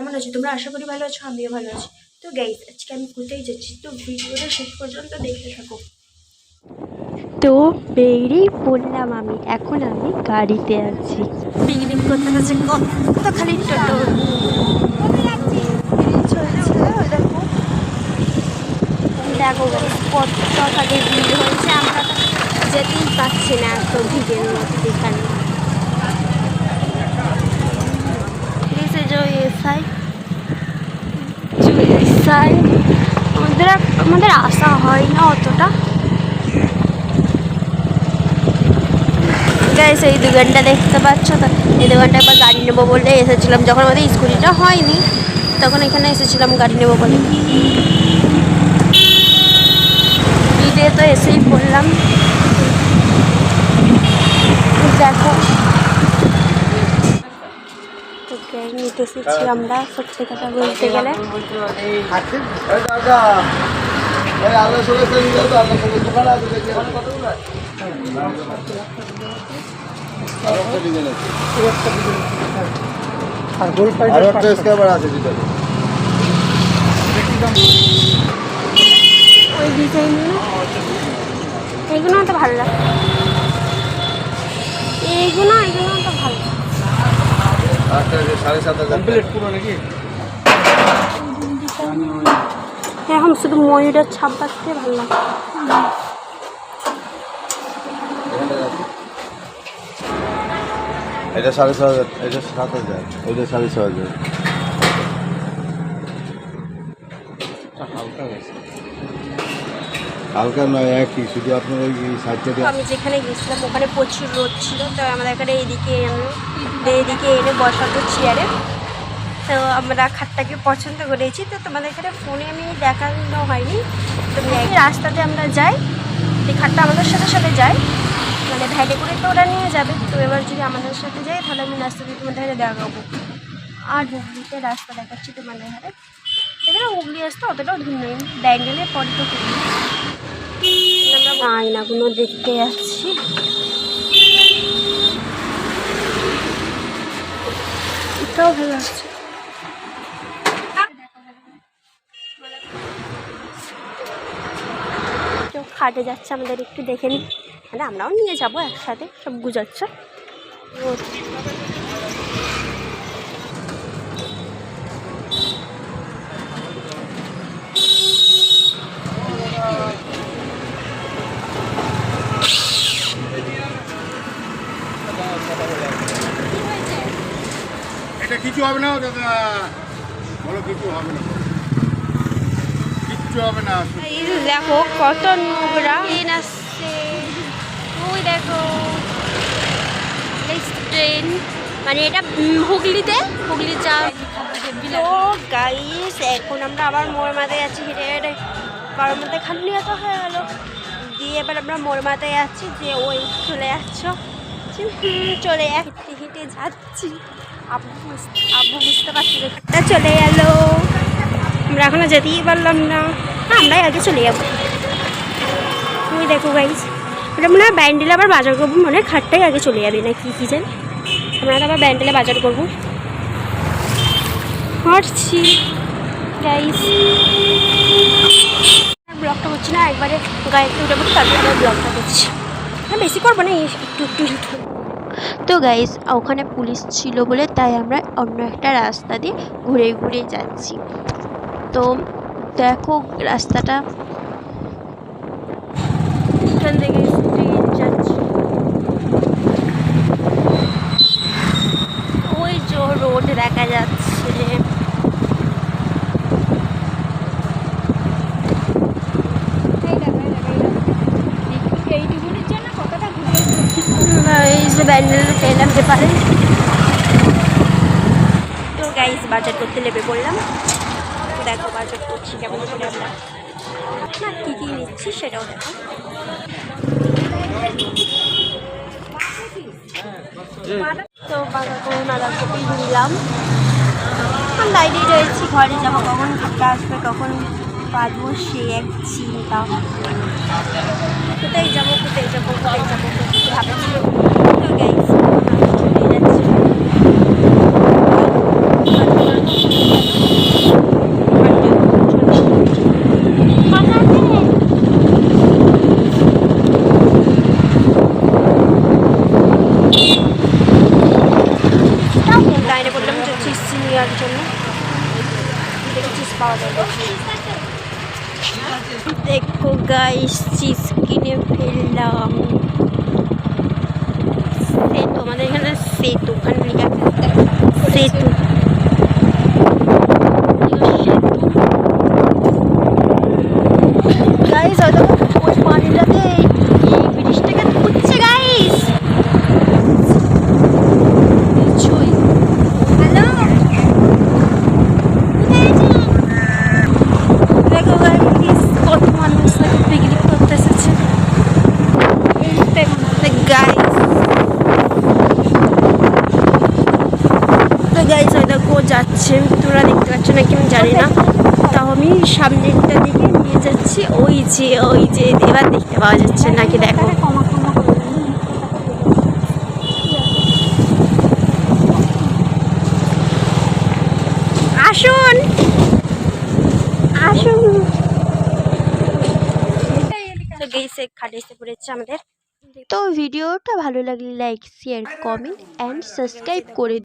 কেমন আছো? তোমরা আশা করি ভালো আছো আমিও ভালো আছি। তো গাইস আজকে আমি কোথায় যাচ্ছি? তো ভিডিওটা শেষ পর্যন্ত দেখতে থাকো। তো বেরিয়ে পড়লাম আমি। এখন আমি গাড়িতে আছি। বিং করতে আছে কত খালি টোটো। দেখো কত খালি ভিড় হয়েছে। আমরা যেতেই পাচ্ছি না এত ভিড়ের মধ্যে এখানে এসআই এসআই আমাদের আমাদের আসা হয় না অতটা। গাইস দু দোকানটা দেখতে পাচ্ছ? তো এই দোকানটা একবার গাড়ি নেব বলে এসেছিলাম। যখন আমাদের স্কুটিটা হয়নি, তখন এখানে এসেছিলাম গাড়ি নেব বলে ঈদে তো এসেই পড়লাম দেখো ওকে নিতে এসেছি আমরা সত্যি কথা বলতে গেলে। আরও একটা স্ক্যাবার আছে ওই ডিজাইনগুলো এইগুলো তো ভালো লাগে এইগুলো এগুলো তো ভালো লাগে। আছে সাড়ে সাত হাজার পুরো নাকি এখন শুধু ময়ূরের ছাপ বাঁধতে ভালো লাগে। এটা সাড়ে ছ হাজার এটা সাত হাজার এটা সাড়ে ছ হাজার। হালকা নয় একই শুধু আপনার ওই সাইডটা আমি যেখানে গেছিলাম ওখানে প্রচুর রোদ ছিল তো আমাদের এখানে এদিকে এনে এদিকে এনে বসাতো চেয়ারে তো আমরা খাটটাকে পছন্দ করেছি। তো তোমাদের এখানে ফোনে আমি দেখানো হয়নি। তো এই রাস্তাতে আমরা যাই। এই খাটটা আমাদের সাথে সাথে যায়। মানে ভ্যানে করে তো ওরা নিয়ে যাবে। তো এবার যদি আমাদের সাথে যাই তাহলে আমি রাস্তা দিয়ে তোমাদের হাতে দেখাবো আর হুগলিতে রাস্তা দেখাচ্ছি তোমাদের হাতে এখানে হুগলি আসতে অতটাও দূর নেই। ব্যাঙ্গেলের পরে তো আয়নাগুলো দেখতে যাচ্ছি। ভালো কেউ খাটে যাচ্ছে আমাদের একটু দেখে নিই আমরাও নিয়ে যাব একসাথে সব গুজাচ্ছে। কিছু হবে না দাদা। বলো কিছু হবে না। কিচ্ছু হবে না এই যে দেখো কত নোংরা। ট্রেন আসছে। ওই দেখো। ট্রেন মানে এটা হুগলিতে? হুগলি চা তো গাইস এখন আমরা আবার মাথায় যাচ্ছি। হেঁটে হেঁটে কারোর মধ্যে খালি এত হয়ে গেল। দিয়ে এবার আমরা মাথায় যাচ্ছি। যে ওই চলে যাচ্ছ। চলে হেঁটে হেঁটে যাচ্ছি। আব্বু আব্বু বুঝতে পারছি চলে গেল আমরা এখনও যেতেই পারলাম না। না আমরাই আগে চলে যাব। তুমি দেখো গাইস ওটা মনে হয় ব্যান্ডেলে আবার বাজার করব মনে হয়, খাটটাই আগে চলে যাবে না কি কি জান। আমরা আবার ব্যান্ডেলে বাজার করব। হাঁটছি গাইস ব্লগটা করছি না, একবারে গায়ে উঠে তারপরে ব্লগটা করছি। না, বেশি করব না একটু একটু। তো গাইস ওখানে পুলিশ ছিল বলে তাই আমরা অন্য একটা রাস্তা দিয়ে ঘুরে ঘুরে যাচ্ছি। তো দেখো রাস্তাটা। এখান থেকে যাচ্ছে। ওই যে রোড দেখা যাচ্ছে এই যে ব্যান্ডেল ট্রেন আনতে পারে তো গাইস বাজার করতে লেবে পড়লাম। দেখো বাজার করছি কেমন করে আমরা। না, কী কী নিচ্ছি সেটাও দেখো। তো বাঁধাকপি নিলাম। লাইনে রয়েছি, ঘরে যাব কখন ঘুরতে আসবে কখন বাঁধবো সে এক চিন্তা। কোথায় যাব কোথায় যাব কোথায় যাব, ভাবছি তো গাইস চলে যাচ্ছি নেওয়ার জন্য দেখে পাওয়া যাবে দেখো গাইস চিজ কিনে ফেললাম। সেতু আমাদের এখানে সেতু আছে সেতু গাইস হয়তো ওই পানিটাতে এই এই ব্রিজটাকে খুঁজছে গাইস নিশ্চয়ই হ্যালো দেখো গাইস কত মানুষ নাকি পিকনিক করতে এসেছে গাইস তো গাইস ওই দেখো ও যাচ্ছে তোমরা দেখতে পাচ্ছ না কি আমি জানি না। তাও আমি সামনেরটা দিকে নিয়ে যাচ্ছি। ওই যে ওই যে এবার দেখতে পাওয়া যাচ্ছে নাকি দেখো। আসুন। আসুন। গেছে এসে পড়েছে আমাদের। তো ভিডিওটা ভালো লাগলে like share comment and subscribe করে